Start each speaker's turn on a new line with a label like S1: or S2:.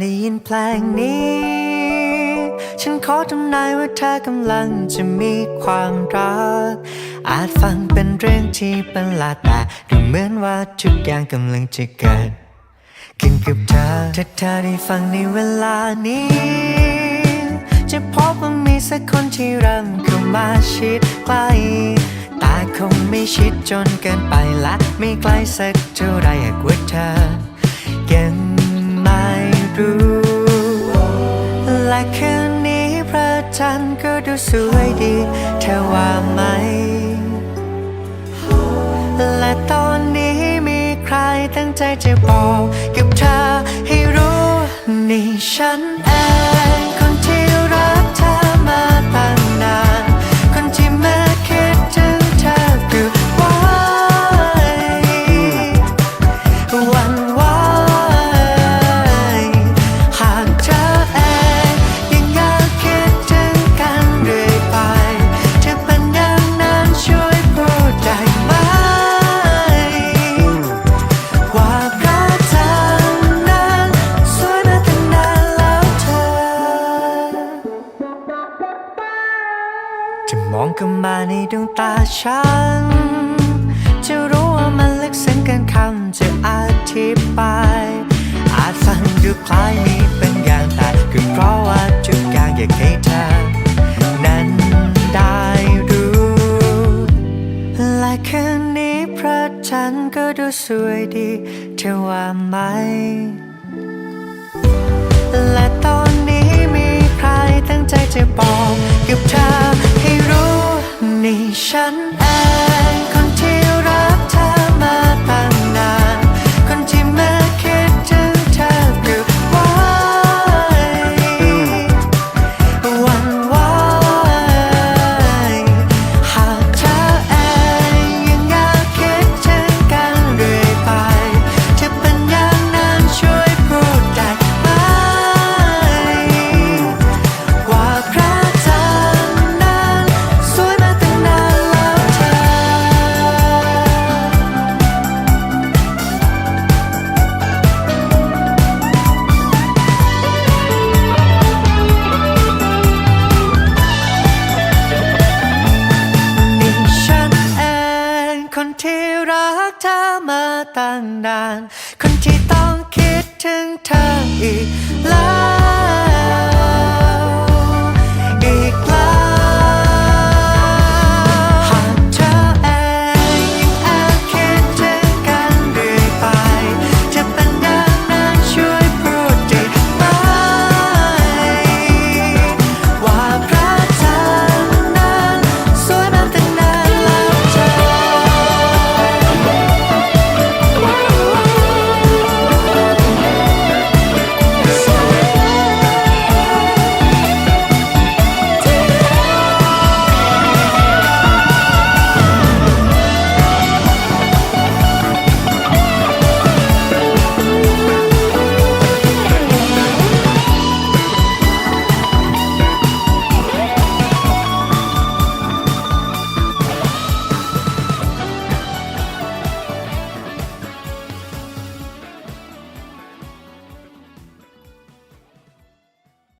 S1: ได้ยินเพลงนี้ ฉันขอทำนายว่าเธอกำลังจะมีความรัก อาจฟังเป็นเรื่องที่ประหลาดแต่ดูเหมือนว่าทุกอย่างกำลังจะเกิดขึ้นกับเธอถ้าเธอได้ฟังในเวลานี้ จะพบว่ามีสักคนที่เริ่มเข้ามาชิดใกล้แต่คงไม่ชิดจนเกินไปและไม่ไกลสักเท่าไรหากว่าเธอ และคืนนี้พระจันทร์ก็ดูสวยดี เธอว่าไหม และตอนนี้มีใครตั้งใจจะบอกกับเธอให้รู้นี่ฉัน องเข้ามาในดวงตาฉัน จะรู้ว่ามันลึกซึ้งเกินคำจะอธิบาย อาจฟังดูคล้ายมีเป็นอย่างแต่ก็เพราะว่าทุกอย่างอยากให้เธอนั้นได้รู้ และคืนนี้พระจันทร์ก็ดูสวยดีเธอว่าไหม และตอนนี้มีใครตั้งใจจะ ที่รักเธอมาตั้งนาน คนที่ต้องคิดถึงเธออีกแล้ว